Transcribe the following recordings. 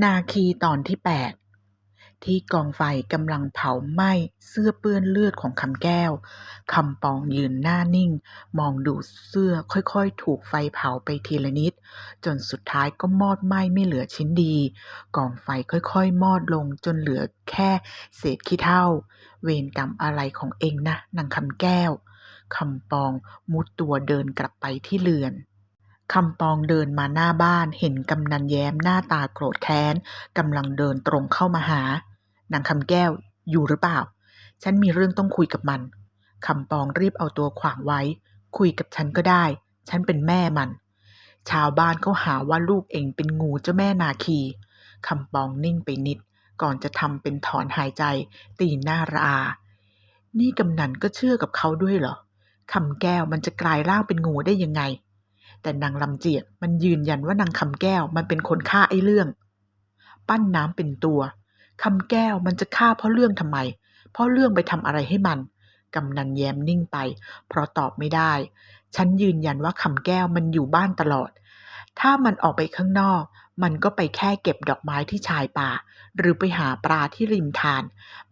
นาคีตอนที่ 8 ที่กองไฟกำลังเผาไหม้เสื้อเปื้อนเลือดของคำแก้ว คำปองยืนหน้านิ่ง มองดูเสื้อค่อยๆ ถูกไฟเผาไปทีละนิด จนสุดท้ายก็มอดไหม้ไม่เหลือชิ้นดี กองไฟค่อยๆ มอดลงจนเหลือแค่เศษขี้เถ้า เวรกรรมอะไรของเองนะนางคำแก้ว คำปองมุดตัวเดินกลับไปที่เรือน คำปองเดินมาหน้าบ้านเห็นกำนันแย้มหน้าตาโกรธแค้นกำลังเดินตรงเข้ามาหานางคำแก้วอยู่หรือเปล่า ฉันมีเรื่องต้องคุยกับมันคำปองรีบเอาตัวขวางไว้ คุยกับฉันก็ได้ ฉันเป็นแม่มัน ชาวบ้านเขาหาว่าลูกเองเป็นงูเจ้าแม่นาคีคำปองนิ่งไปนิด ก่อนจะทำเป็นถอนหายใจ ตีหน้าระอา นี่กำนันก็เชื่อกับเขาด้วยเหรอคำแก้วมันจะกลายร่างเป็นงูได้ยังไง แต่นางลำเจียกมันยืนยันว่านางคำแก้วมันเป็นคนฆ่าไอ้เรื่อง ปั้นน้ำเป็นตัวคำแก้วมันจะฆ่าเพราะเรื่องทำไม เพราะเรื่องไปทำอะไรให้มันกำนันแย้มนิ่งไป เพราะตอบไม่ได้ ฉันยืนยันว่าคำแก้วมันอยู่บ้านตลอด ถ้ามันออกไปข้างนอก มันก็ไปแค่เก็บดอกไม้ที่ชายป่า หรือไปหาปลาที่ริมทาน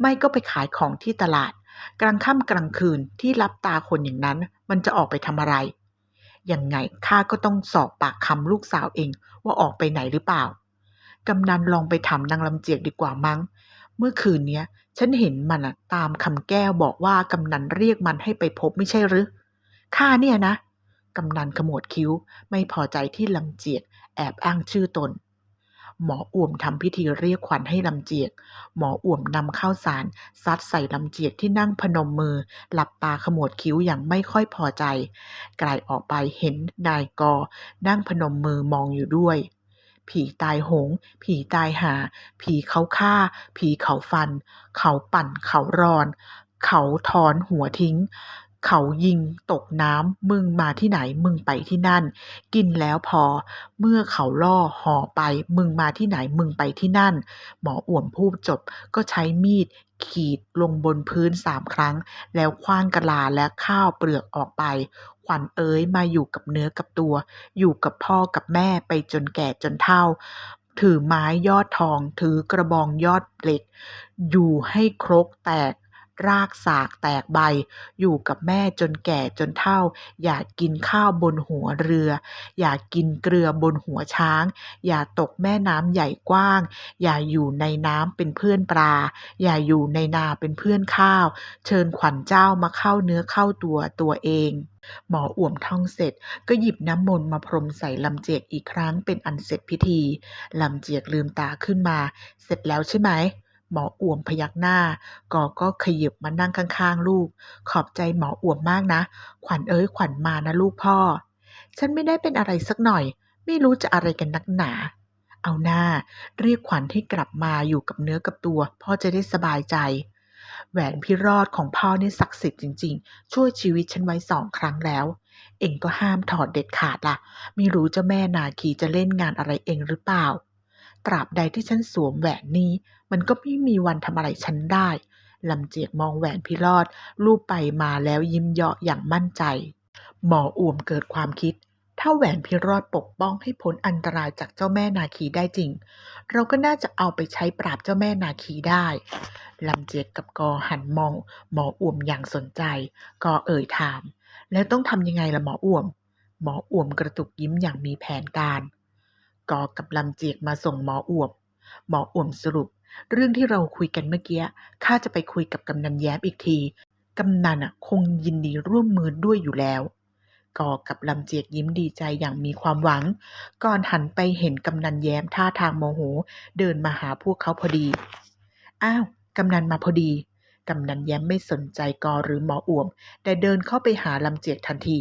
ไม่ก็ไปขายของที่ตลาด กลางค่ำกลางคืนที่รับตาคนอย่างนั้น มันจะออกไปทำอะไร ยังไงข้าก็ต้องสอบปากคำลูกสาวเองว่าออกไปไหนหรือเปล่า กำนันลองไปถามนางลำเจียกดีกว่ามั้ง เมื่อคืนเนี้ย ฉันเห็นมันอะตามคำแก้วบอกว่ากำนันเรียกมันให้ไปพบไม่ใช่หรือข้าเนี่ยนะ กำนันขมวดคิ้วไม่พอใจที่ลำเจียกแอบอ้างชื่อตน หมออ่วมทำพิธีเรียกขวัญให้ลำเจียก หมออ่วมนำข้าวสารซัดใส่ลำเจียกที่นั่งพนมมือ หลับตาขมวดคิ้วอย่างไม่ค่อยพอใจ ไกลออกไปเห็นนายกอ นั่งพนมมือมองอยู่ด้วย ผีตายโหง ผีตายหา ผีเขาฆ่า ผีเขาฟัน เขาปั่นเขารอน เขาถอนหัวทิ้ง เขายิงตกน้ำมึงมาที่ไหนมึงไปที่นั่น กินแล้วพอ เมื่อเขาล่อห่อไปมึงมาที่ไหนมึงไปที่นั่น หมออ่วมพูดจบก็ใช้มีดขีดลงบนพื้นสามครั้ง แล้วคว้างกะลาและข้าวเปลือกออกไป ขวัญเอ๋ยมาอยู่กับเนื้อกับตัว อยู่กับพ่อกับแม่ไปจนแก่จนเฒ่า ถือไม้ยอดทอง ถือกระบองยอดเหล็ก อยู่ให้ครกแตก รากสากแตกใบ อยู่กับแม่จนแก่จนเฒ่า อย่ากินข้าวบนหัวเรือ อย่ากกินเกลือบนหัวช้าง อย่าตกแม่น้ำใหญ่กว้าง อย่าอยู่ในน้ำเป็นเพื่อนปลา อย่าอยู่ในนาเป็นเพื่อนข้าว เชิญขวัญเจ้ามาเข้าเนื้อเข้าตัวตัวเองหมออ่วมท่องเสร็จก็หยิบน้ำมนต์มาพรมใส่ลำเจียกอีกครั้งเป็นอันเสร็จพิธีลำเจียกลืมตาขึ้นมา เสร็จแล้วใช่ไหม หมออ่วมพยักหน้า กอก็ขยิบมานั่งข้างๆ ลูก ขอบใจหมออ่วมมากนะ ขวัญเอ้ยขวัญมานะลูกพ่อ ฉันไม่ได้เป็นอะไรสักหน่อย ไม่รู้จะอะไรกันนักหนา เอาหน้า เรียกขวัญให้กลับมาอยู่กับเนื้อกับตัว พ่อจะได้สบายใจ แหวนพิรอดของพ่อเนี่ยศักดิ์สิทธิ์จริงๆ ช่วยชีวิตฉันไว้สองครั้งแล้วเองก็ห้ามถอดเด็ดขาดล่ะ ไม่รู้เจ้าแม่นาคีจะเล่นงานอะไรเองหรือเปล่า ตราบใดที่ฉันสวมแหวนนี้ มันก็ไม่มีวันทำอะไรฉันได้ลำเจียกมองแหวนพิรอดลูบไปมาแล้วยิ้มเยาะอย่างมั่นใจ หมออ่วมเกิดความคิด ถ้าแหวนพิรอดปกป้องให้พ้นอันตรายจากเจ้าแม่นาคีได้จริง เราก็น่าจะเอาไปใช้ปราบเจ้าแม่นาคีได้ลำเจียกกับกอหันมอง หมออ่วมอย่างสนใจ กอเอ่ยถาม แล้วต้องทำยังไงล่ะหมออ่วมหมออ่วมกระตุกยิ้มอย่างมีแผนการ กอกับลำเจียกมาส่งหมออ่วม หมออ่วมสรุป เรื่องที่เราคุยกันเมื่อกี้ข้าจะไปคุยกับกำนันแย้มอีกที กำนันอะคงยินดีร่วมมือด้วยอยู่แล้วกอกับลำเจียกยิ้มดีใจอย่างมีความหวัง ก่อนหันไปเห็นกำนันแย้มท่าทางโมโห เดินมาหาพวกเขาพอดี อ้าว กำนันมาพอดี กำนันแย้มไม่สนใจกอหรือหมออ่วม แต่เดินเข้าไปหาลำเจียกทันที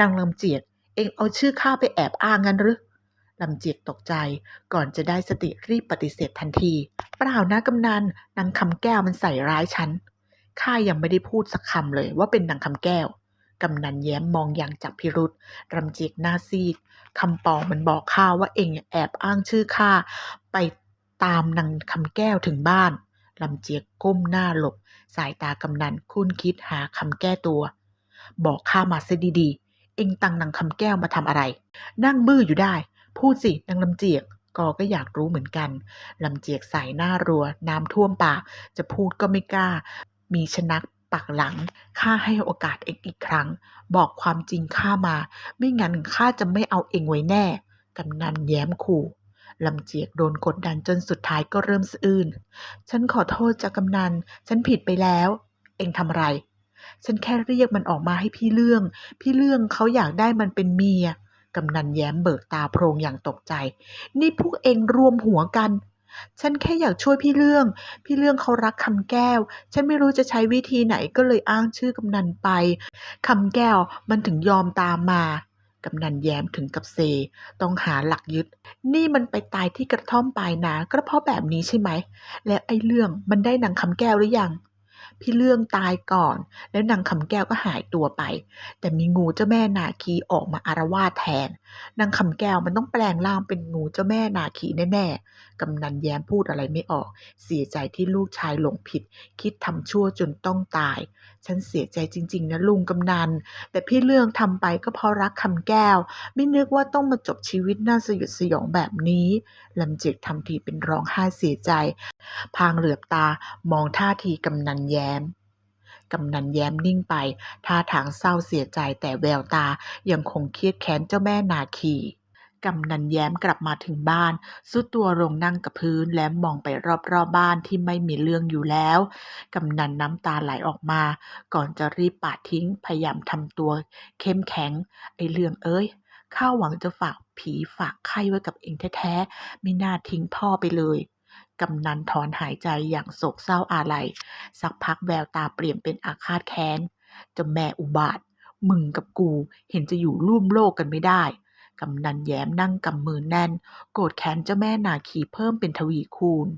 นางลำเจียก เองเอาชื่อข้าไปแอบอ้างงั้นหรือ ลำเจียกตกใจ ก่อนจะได้สติรีบปฏิเสธทันที เปล่านะกำนันนางคำแก้วมันใส่ร้ายฉันข้ายังไม่ได้พูดสักคำเลยว่าเป็นนางคำแก้วกำนันแย้มมองอย่างจับพิรุษรำเจียกหน้าซีดคำปองมันบอกข้าว่าเองแอบอ้างชื่อข้าไปตามนางคำแก้วถึงบ้านลำเจียกก้มหน้าหลบ สายตากำนันคุ้นคิดหาคำแก้ตัว บอกข้ามาซะดีๆ เองตังนางคำแก้วมาทำอะไร นั่งบื้ออยู่ได้ พูดสินางลำเจียกกอก็อยากรู้เหมือนกันลำเจียกสายหน้ารัว น้ำท่วมปาก จะพูดก็ไม่กล้า มีชนักปักหลัง ข้าให้โอกาสเองอีกครั้ง บอกความจริงข้ามา ไม่งั้นข้าจะไม่เอาเองไว้แน่ กำนันแย้มขู่ลำเจียกโดนกดดันจนสุดท้ายก็เริ่มสะอื้น ฉันขอโทษจากกำนัน ฉันผิดไปแล้ว เองทำไร ฉันแค่เรียกมันออกมาให้พี่เรื่อง พี่เรื่องเขาอยากได้มันเป็นเมีย กำนันแย้มเบิกตาโพรงอย่างตกใจ นี่พวกเองรวมหัวกัน ฉันแค่อยากช่วยพี่เรื่อง พี่เรื่องเขารักคำแก้ว ฉันไม่รู้จะใช้วิธีไหนก็เลยอ้างชื่อกำนันไปคำแก้วมันถึงยอมตามมากำนันแย้มถึงกับเซ ต้องหาหลักยึด นี่มันไปตายที่กระท่อมปลายนาก็เพราะแบบนี้ใช่ไหม แล้วไอ้เรื่องมันได้นางคำแก้วหรือยัง พี่เรื่องตายก่อน แล้วนางคำแก้วก็หายตัวไป แต่มีงูเจ้าแม่นาคีออกมาอารวาสแทนนางคำแก้วมันต้องแปลงร่างเป็นงูเจ้าแม่นาคีแน่ๆ กำนันแย้มพูดอะไรไม่ออก เสียใจที่ลูกชายหลงผิด คิดทำชั่วจนต้องตาย ฉันเสียใจจริง ๆ นะลุงกำนัน แต่พี่เรื่องทำไปก็เพราะรักคำแก้ว ไม่นึกว่าต้องมาจบชีวิตน่าสยดสยองแบบนี้ลำเจิกทำทีเป็นร้องไห้เสียใจ พางเหลือบตามองท่าทีกำนันแย้มกำนันแย้มนิ่งไป ท่าทางเศร้าเสียใจแต่แววตายังคงเครียดแค้นเจ้าแม่นาคี กำนันแย้มกลับมาถึงบ้าน สุดตัวลงนั่งกับพื้นและมองไปรอบๆบบ้านที่ไม่มีเรื่องอยู่แล้ว กำนันน้ำตาไหลออกมา ก่อนจะรีบปาดทิ้งพยายามทำตัว เข้มแข็ง ไอเรื่องเอ้ยข้าหวังจะฝากผีฝากไข้ไว้กับเองแท้ๆ ไม่น่าทิ้งพ่อไปเลย กำนันถอนหายใจอย่างโศกเศร้าอาลัย สักพักแววตาเปลี่ยนเป็นอาฆาตแค้นจะแม่อุบาท มึงกับกูเห็นจะอยู่ร่วมโลกกันไม่ได้ กำนันแย้มนั่งกำมือแน่น โกรธแค้นเจ้าแม่นาคีเพิ่มเป็นทวีคูณ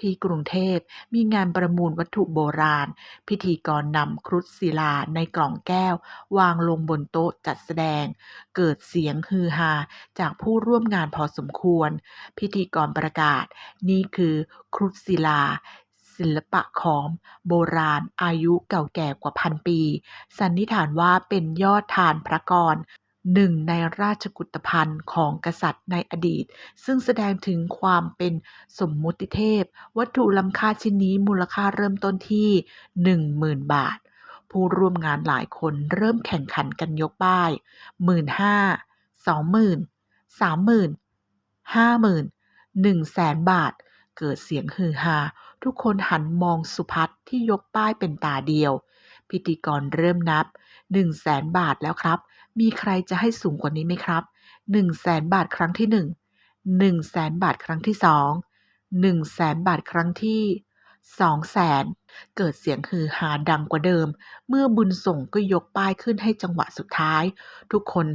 ที่กรุงเทพมีงานประมูลวัตถุโบราณ พิธีกรนำครุฑศิลาในกล่องแก้ว วางลงบนโต๊ะจัดแสดง เกิดเสียงฮือฮาจากผู้ร่วมงานพอสมควร พิธีกรประกาศ นี่คือครุฑศิลาศิลปะขอม โบราณอายุเก่าแก่กว่าพันปี สันนิษฐานว่าเป็นยอดทานพระกร หนึ่งในราชกุฏภัณฑ์ของกษัตริย์ในอดีต ซึ่งแสดงถึงความเป็นสมมุติเทพ วัตถุล้ำค่าชิ้นนี้มูลค่าเริ่มต้นที่ 10,000 บาท ผู้ร่วมงานหลายคนเริ่มแข่งขันกันยกป้ายหมื่นห้าสองหมื่นสามหมื่นห้าหมื่นหนึ่งแสนบาท เกิดเสียงฮือฮาทุกคนหันมองสุพัฒที่ยกป้ายเป็นตาเดียว พิธีกรเริ่มนับหนึ่งแสนบาทแล้วครับ มีใครจะให้สูงกว่านี้ไหมครับหนึ่งแสนบาทครั้งที่หนึ่งหนึ่งแสนบาทครั้งที่สองหนึ่งแสนบาทครั้งที่สองแสนเกิดเสียงฮือฮาดังกว่าเดิม เมื่อบุญส่งก็ยกป้ายขึ้นให้จังหวะสุดท้าย ทุกคน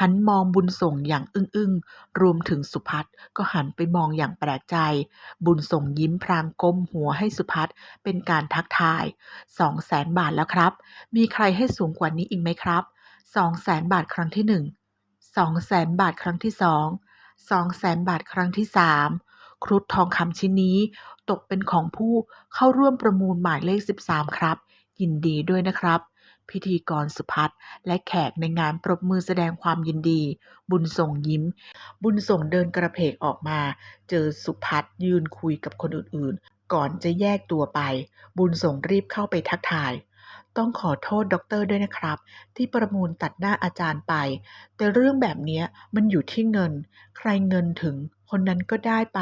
หันมองบุญส่งอย่างอึ้งๆ รวมถึงสุพัฒน์ก็หันไปมองอย่างแปลกใจ บุญส่งยิ้มพรางก้มหัวให้สุพัฒน์เป็นการทักทายสองแสนบาทแล้วครับ มีใครให้สูงกว่านี้อีกไหมครับ สองแสนบาทครั้งที่หนึ่งสองแสนบาทครั้งที่สองสองแสนบาทครั้งที่สามครุฑทองคำชิ้นนี้ ตกเป็นของผู้เข้าร่วมประมูลหมายเลข 13 ครับ ยินดีด้วยนะครับ พิธีกรสุพัฒน์และแขกในงานปรบมือแสดงความยินดี บุญส่งยิ้ม บุญส่งเดินกระเพกออกมา เจอสุพัฒน์ยืนคุยกับคนอื่นๆ ก่อนจะแยกตัวไป บุญส่งรีบเข้าไปทักทาย ต้องขอโทษด็อกเตอร์ด้วยนะครับ ที่ประมูลตัดหน้าอาจารย์ไป แต่เรื่องแบบนี้มันอยู่ที่เงิน ใครเงินถึง คนนั้นก็ได้ไป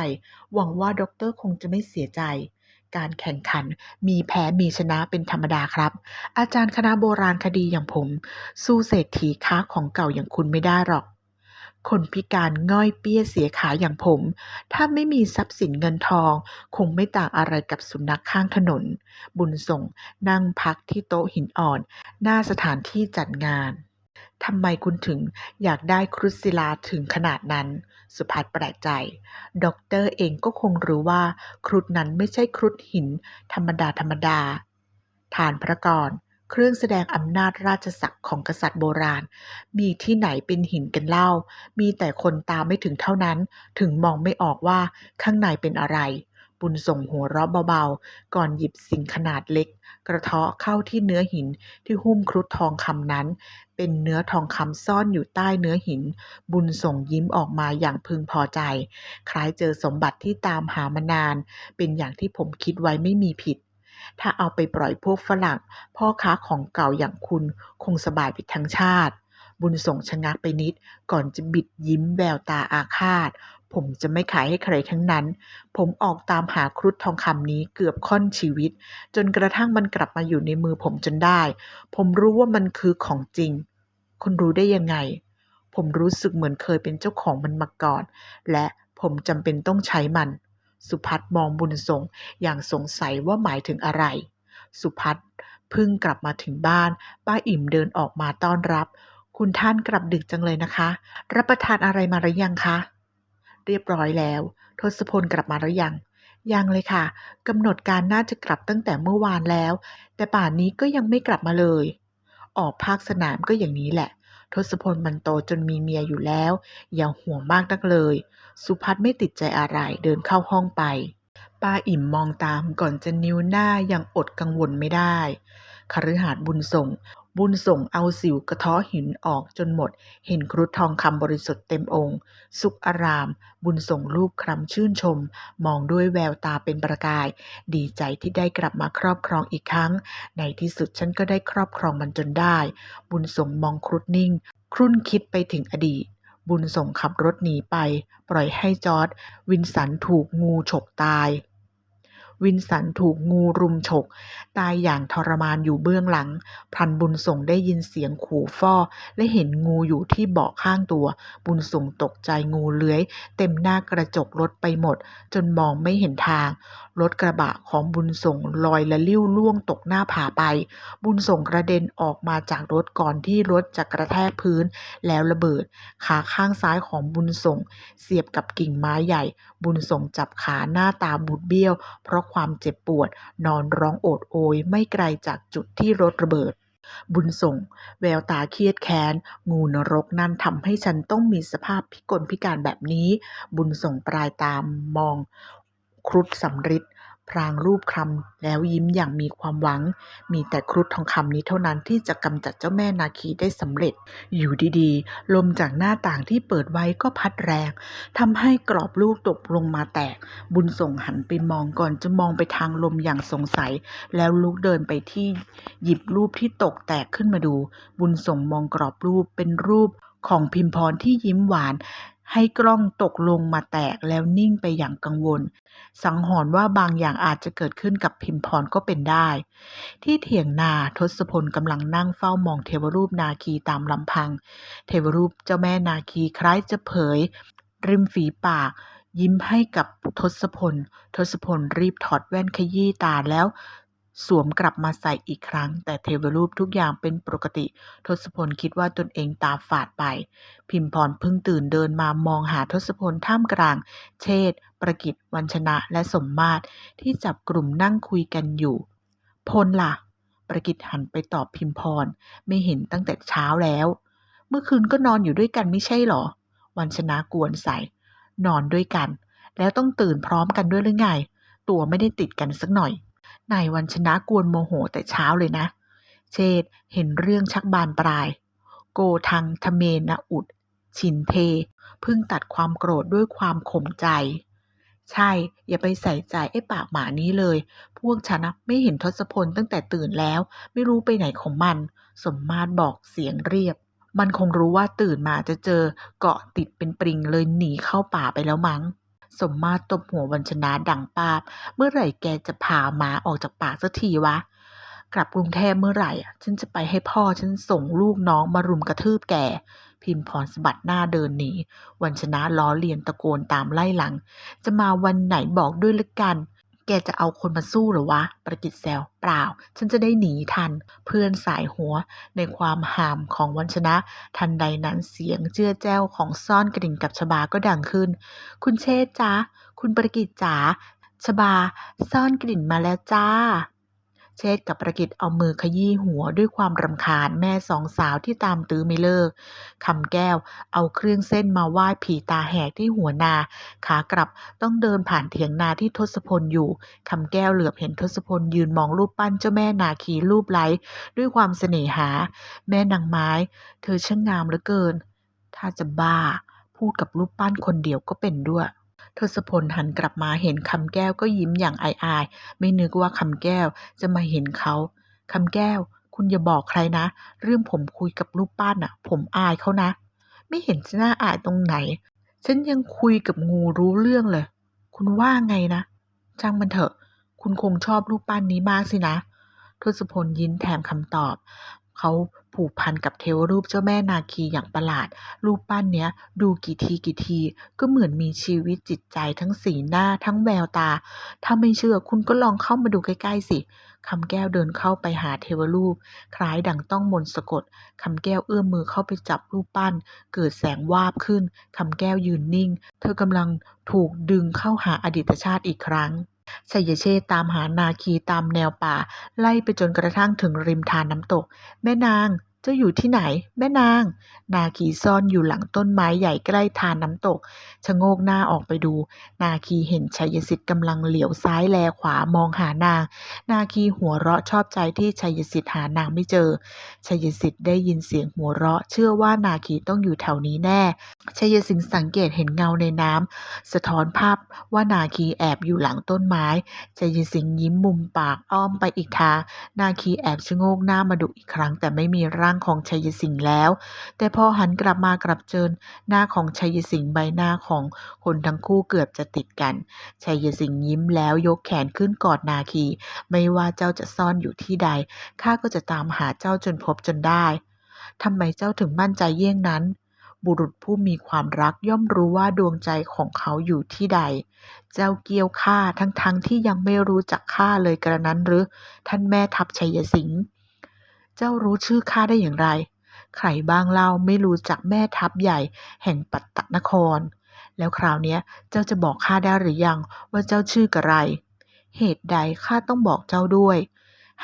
หวังว่าด็อกเตอร์คงจะไม่เสียใจ การแข่งขันมีแพ้มีชนะเป็นธรรมดาครับ อาจารย์คณะโบราณคดีอย่างผม สู้เศรษฐีค้าของเก่าอย่างคุณไม่ได้หรอก คนพิการง่อยเปี้ยเสียขาอย่างผม ถ้าไม่มีทรัพย์สินเงินทอง คงไม่ต่างอะไรกับสุนัขข้างถนน บุญส่งนั่งพักที่โต๊ะหินอ่อน หน้าสถานที่จัดงานทำไมคุณถึงอยากได้ครุฑศิลาถึงขนาดนั้น สุภัทรแปลกใจ ด็อกเตอร์เองก็คงรู้ว่า ครุฑนั้นไม่ใช่ครุฑหิน ธรรมดาธรรมดา ฐานพระกร เครื่องแสดงอำนาจราชศักดิ์ของกษัตริย์โบราณ มีที่ไหนเป็นหินกันเล่า มีแต่คนตาไม่ถึงเท่านั้น ถึงมองไม่ออกว่าข้างในเป็นอะไร บุญส่งหัวเราะเบาๆ ก่อนหยิบสิ่งขนาดเล็ก กระเทาะเข้าที่เนื้อหินที่หุ้มครุฑทองคำนั้น เป็นเนื้อทองคำซ่อนอยู่ใต้เนื้อหิน บุญส่งยิ้มออกมาอย่างพึงพอใจ คล้ายเจอสมบัติที่ตามหามานาน เป็นอย่างที่ผมคิดไว้ไม่มีผิด ถ้าเอาไปปล่อยพวกฝรั่ง พ่อค้าของเก่าอย่างคุณคงสบายไปทั้งชาติ บุญส่งชะงักไปนิด ก่อนจะบิดยิ้มแววตาอาฆาต ผมจะไม่ขายให้ใครทั้งนั้น ผมออกตามหาครุฑทองคำนี้เกือบค่อนชีวิต จนกระทั่งมันกลับมาอยู่ในมือผมจนได้ ผมรู้ว่ามันคือของจริง คุณรู้ได้ยังไง ผมรู้สึกเหมือนเคยเป็นเจ้าของมันมาก่อน และผมจำเป็นต้องใช้มัน สุพัฒน์มองบุญส่งอย่างสงสัยว่าหมายถึงอะไร สุพัฒน์เพิ่งกลับมาถึงบ้าน ป้าอิ่มเดินออกมาต้อนรับ คุณท่านกลับดึกจังเลยนะคะ รับประทานอะไรมาหรือยังคะ เรียบร้อยแล้ว ทศพลกลับมาหรือยัง ยังเลยค่ะกำหนดการน่าจะกลับตั้งแต่เมื่อวานแล้ว แต่ป่านนี้ก็ยังไม่กลับมาเลย ออกภาคสนามก็อย่างนี้แหละ ทศพลมันโตจนมีเมียอยู่แล้ว อย่าห่วงมากนักเลย สุพัฒน์ไม่ติดใจอะไรเดินเข้าห้องไป ป้าอิ่มมองตามก่อนจะนิ้วหน้ายังอดกังวลไม่ได้คฤหาสน์บุญส่ง บุญส่งเอาสิวกระทาะหินออกจนหมด เห็นครุฑทองคำบริสุทธิ์เต็มองค์ สุขอาราม บุญส่งรูปคำชื่นชม มองด้วยแววตาเป็นประกาย ดีใจที่ได้กลับมาครอบครองอีกครั้ง ในที่สุดฉันก็ได้ครอบครองมันจนได้ บุญส่งมองครุฑนิ่ง ครุ่นคิดไปถึงอดีตบุญส่งขับรถหนีไป ปล่อยให้จอร์ดวินสันถูกงูฉกตาย วินสันถูกงูรุมฉก ตายอย่างทรมานอยู่เบื้องหลัง พันบุญส่งได้ยินเสียงขู่ฟ้อและเห็นงูอยู่ที่เบาะข้างตัว บุญส่งตกใจงูเลื้อย เต็มหน้ากระจกรถไปหมด จนมองไม่เห็นทาง รถกระบะของบุญส่งลอยละลิ้วล่วงตกหน้าผาไป บุญส่งกระเด็นออกมาจากรถก่อนที่รถจะกระแทกพื้น แล้วระเบิด ขาข้างซ้ายของบุญส่ง เสียบกับกิ่งไม้ใหญ่ บุญส่งจับขาหน้าตาบูดเบี้ยว เพราะความเจ็บปวด นอนร้องโอดโอยไม่ไกลจากจุดที่รถระเบิด บุญส่ง แววตาเครียดแค้น งูนรกนั่นทำให้ฉันต้องมีสภาพพิกลพิการแบบนี้ บุญส่งปลายตามมอง ครุฑสำริด พรางรูปคำแล้วยิ้มอย่างมีความหวัง มีแต่ครุฑทองคำนี้เท่านั้นที่จะกำจัดเจ้าแม่นาคีได้สำเร็จ อยู่ดีๆ ลมจากหน้าต่างที่เปิดไว้ก็พัดแรงทำให้กรอบรูปตกลงมาแตก บุญส่งหันไปมองก่อนจะมองไปทางลมอย่างสงสัย แล้วลุกเดินไปที่หยิบรูปที่ตกแตกขึ้นมาดู บุญส่งมองกรอบรูปเป็นรูปของพิมพรที่ยิ้มหวาน ให้กล้องตกลงมาแตกแล้วนิ่งไปอย่างกังวล สังหรณ์ว่าบางอย่างอาจจะเกิดขึ้นกับพิมพรก็เป็นได้ ที่เถียงนาทศพลกำลังนั่งเฝ้ามองเทวรูปนาคีตามลำพัง เทวรูปเจ้าแม่นาคีคล้ายจะเผย ริมฝีปาก ยิ้มให้กับทศพล ทศพลรีบถอดแว่นขยี้ตาแล้ว สวมกลับมาใส่อีกครั้ง แต่เทวรูปทุกอย่างเป็นปกติ ทศพลคิดว่าตนเองตาฝาดไป พิมพรเพิ่งตื่นเดินมามองหาทศพลท่ามกลาง เชษฐ์ประกิตวัญชนะและสมมาตรที่จับกลุ่มนั่งคุยกันอยู่ พลล่ะ ประกิตหันไปตอบพิมพรไม่เห็นตั้งแต่เช้าแล้ว เมื่อคืนก็นอนอยู่ด้วยกันไม่ใช่หรอ วันชนะกวนใส่ นอนด้วยกัน แล้วต้องตื่นพร้อมกันด้วยหรือไง ตัวไม่ได้ติดกันสักหน่อย นายวันชนะกวนโมโหแต่เช้าเลยนะ เชษเห็นเรื่องชักบานปลาย โกทังทเมนะอุด ชินเทพิ่งตัดความโกรธด้วยความข่มใจ ใช่ อย่าไปใส่ใจไอ้ปากหมานี้เลย พวกฉันนะไม่เห็นทศพลตั้งแต่ตื่นแล้ว ไม่รู้ไปไหนของมัน สมมาตรบอกเสียงเรียบ มันคงรู้ว่าตื่นมาจะเจอเกาะติดเป็นปริงเลยหนีเข้าป่าไปแล้วมั้ง สมมาตรตบหัววันชนะดังปาบ เมื่อไหร่แกจะพาหมาออกจากปากสักทีวะ กลับกรุงเทพเมื่อไหร่ฉันจะไปให้พ่อฉันส่งลูกน้องมารุมกระทืบแก พิมพรสะบัดหน้าเดินหนี วันชนะล้อเลียนตะโกนตามไล่หลัง จะมาวันไหนบอกด้วยละกัน แกจะเอาคนมาสู้หรอวะ ประกิตแซว เปล่า ฉันจะได้หนีทัน เพื่อนสายหัวในความหามของวันชนะ ทันใดนั้นเสียงเจื้อแจ้วของซ่อนกริ่งกับชบาก็ดังขึ้น คุณเชษจ้า คุณประกิตจ๋า ชบา ซ่อนกลิ่นมาแล้วจ้า เชษกับประกิตเอามือขยี้หัวด้วยความรำคาญแม่สองสาวที่ตามตื้อไม่เลิกคำแก้วเอาเครื่องเส้นมาไหว้ผีตาแหกที่หัวนา ขากลับต้องเดินผ่านเถียงนาที่ทศพลอยู่คำแก้วเหลือบเห็นทศพลยืนมองรูปปั้นเจ้าแม่นาคีรูปไล้ด้วยความเสน่หา แม่นางไม้ เธอช่างงามเหลือเกิน ถ้าจะบ้าพูดกับรูปปั้นคนเดียวก็เป็นด้วย ทศพลหันกลับมาเห็นคำแก้วก็ยิ้มอย่างอายๆไม่นึกว่าคำแก้วจะมาเห็นเขาคำแก้ว คุณอย่าบอกใครนะ เรื่องผมคุยกับรูปปั้นอะ ผมอายเขานะ ไม่เห็นจะน่าอายตรงไหน ฉันยังคุยกับงูรู้เรื่องเลย คุณว่าไงนะช่างมันเถอะ คุณคงชอบรูปปั้นนี้มากสินะทศพลยิ้มแถมคำตอบ เขา ผูกพันกับเทวรูปเจ้าแม่นาคีอย่างประหลาด รูปปั้นเนี้ยดูกี่ทีกี่ที ก็เหมือนมีชีวิตจิตใจทั้งสีหน้าทั้งแววตา ถ้าไม่เชื่อคุณก็ลองเข้ามาดูใกล้ๆสิคำแก้วเดินเข้าไปหาเทวรูป คล้ายดังต้องมนต์สะกดคำแก้วเอื้อมมือเข้าไปจับรูปปั้น เกิดแสงวาบขึ้นคำแก้วยืนนิ่ง เธอกำลังถูกดึงเข้าหาอดีตชาติอีกครั้ง ชัยเชษตามหานาคีตามแนวป่า ไล่ไปจนกระทั่งถึงริมทานน้ำตก แม่นางเจ้าอยู่ที่ไหน แม่นาง นาคีซ่อนอยู่หลังต้นไม้ใหญ่ใกล้ทานน้ำตก ชะโงกหน้าออกไปดู นาคีเห็นชัยสิทธิ์กำลังเหลียวซ้ายแลขวามองหานาง นาคีหัวเราะชอบใจที่ชัยสิทธิ์หานางไม่เจอ ชัยสิทธิ์ได้ยินเสียงหัวเราะ เชื่อว่านาคีต้องอยู่แถวนี้แน่ ชัยสิงห์สังเกตเห็นเงาในน้ำสะท้อนภาพว่านาคีแอบอยู่หลังต้นไม้ ชัยสิงห์ยิ้มมุมปากอ้อมไปอีกทาง นาคีแอบชะโงกหน้ามาดูอีกครั้ง แต่ไม่มีร่างของชัยสิงห์แล้ว แต่พอหันกลับมากลับเจอหน้าของชัยสิงห์ใบหน้าของคนทั้งคู่เกือบจะติดกัน ชัยสิงห์ยิ้มแล้วยกแขนขึ้นกอดนาคีไไม่ว่าเจ้าจะซ่อนอยู่ที่ใด ข้าก็จะตามหาเจ้าจนพบจนได้ทำไมเจ้าถึงมั่นใจเยี่ยงนั้น บุรุษผู้มีความรักย่อมรู้ว่าดวงใจของเขาอยู่ที่ใด เจ้าเกี่ยวข้าทั้งๆทที่ยังไม่รู้จักข้าเลยกระนั้นหรือ ท่านแม่ทัพชัยสิงห์เจ้ารู้ชื่อข้าได้อย่างไร ใครบ้างเล่าไม่รู้จักแม่ทัพใหญ่แห่งปัตตนคร แล้วคราวนี้เจ้าจะบอกข้าได้หรือยังว่าเจ้าชื่อกระไร เหตุใดข้าต้องบอกเจ้าด้วย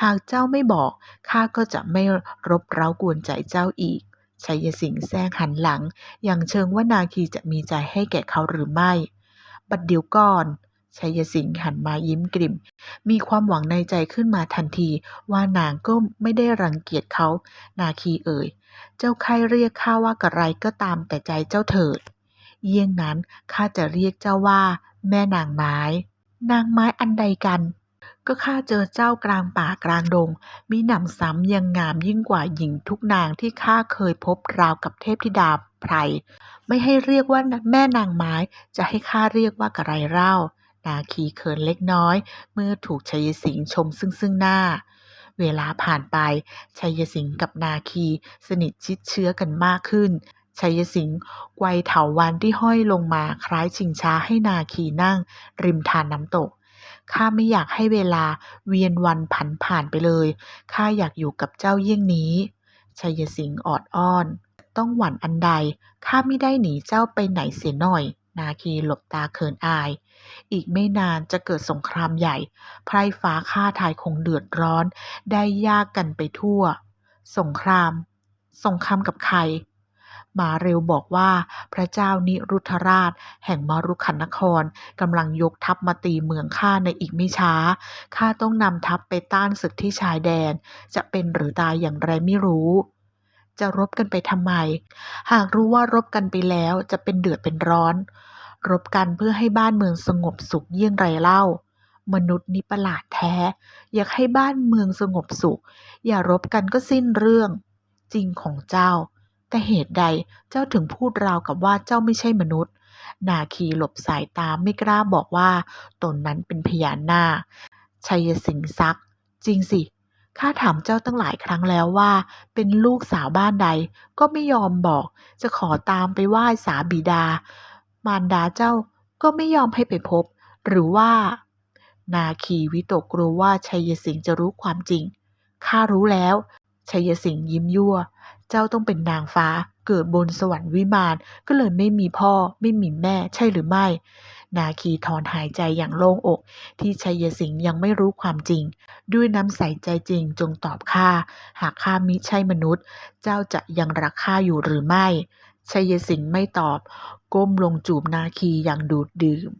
หากเจ้าไม่บอกข้าก็จะไม่รบเร้ากวนใจเจ้าอีกชัยสิงห์แซงหันหลัง อย่างเชิงว่านาคีจะมีใจให้แก่เขาหรือไม่ บัดเดี๋ยวก่อนชัยสิงห์หันมายิ้มกลิ่ม มีความหวังในใจขึ้นมาทันที ว่านางก็ไม่ได้รังเกียจเขา นาคีเอ่ย เจ้าใครเรียกข้าว่ากระไรก็ตามแต่ใจเจ้าเถิด เยี่ยงนั้นข้าจะเรียกเจ้าว่า แม่นางไม้ นางไม้อันใดกัน ก็ข้าเจอเจ้ากลางป่ากลางดง มีหนำซ้ำยังงามยิ่งกว่าหญิงทุกนางที่ข้าเคยพบราวกับเทพธิดาไพร ไม่ให้เรียกว่าแม่นางไม้จะให้ข้าเรียกว่ากระไรเล่า นาคีเขินเล็กน้อย เมื่อถูกชัยสิงห์ชมซึ่งซึ่งหน้าเวลาผ่านไปชัยสิงห์กับนาคีสนิทชิดเชื้อกันมากขึ้น ชัยสิงห์ไกวเถาวันที่ห้อยลงมาคล้ายชิงช้าให้นาคีนั่ง ริมทานน้ำตกข้าไม่อยากให้เวลาเวียนวันผันผ่านไปเลยข้าอยากอยู่กับเจ้าเยี่ยงนี้ชัยสิงห์ออดอ้อน ต้องหวั่นอันใดข้าไม่ได้หนีเจ้าไปไหนเสียหน่อย นาคีหลบตาเขินอาย อีกไม่นานจะเกิดสงครามใหญ่ ไพร่ฟ้าฆ่าทายคงเดือดร้อน ได้ยากกันไปทั่ว สงคราม สงครามกับใคร มาเร็วบอกว่า พระเจ้านิรุธราช แห่งมรุขันนครกำลังยกทัพมาตีเมืองข้าในอีกไม่ช้า ข้าต้องนำทัพไปต้านศึกที่ชายแดน จะเป็นหรือตายอย่างไรไม่รู้จะรบกันไปทำไม หากรู้ว่ารบกันไปแล้วจะเป็นเดือดเป็นร้อน รบกันเพื่อให้บ้านเมืองสงบสุขเยี่ยงไรเล่า มนุษย์นี่ประหลาดแท้ อยากให้บ้านเมืองสงบสุข อย่ารบกันก็สิ้นเรื่อง จริงของเจ้า แต่เหตุใดเจ้าถึงพูดราวกับว่าเจ้าไม่ใช่มนุษย์ นาคีหลบสายตาไม่กล้าบอกว่า ตนนั้นเป็นพญานาคชัยสิงห์ซัก จริงสิข้าถามเจ้าตั้งหลายครั้งแล้วว่า เป็นลูกสาวบ้านใด ก็ไม่ยอมบอก จะขอตามไปไหว้สาบิดา มารดาเจ้าก็ไม่ยอมให้ไปพบ หรือว่า นาคีวิตกกลัวว่าชัยสิงห์จะรู้ความจริงข้ารู้แล้วชัยสิงห์ยิ้มยั่ว เจ้าต้องเป็นนางฟ้า เกิดบนสวรรค์วิมานก็เลยไม่มีพ่อไม่มีแม่ใช่หรือไม่ นาคีถอนหายใจอย่างโล่งอก ที่ชัยสิงห์ยังไม่รู้ความจริง ด้วยน้ำใสใจจริงจงตอบข้าหากข้ามิใช่มนุษย์ เจ้าจะยังรักข้าอยู่หรือไม่ชัยสิงห์ไม่ตอบ ก้มลงจูบนาคีอย่างดูดดื่ม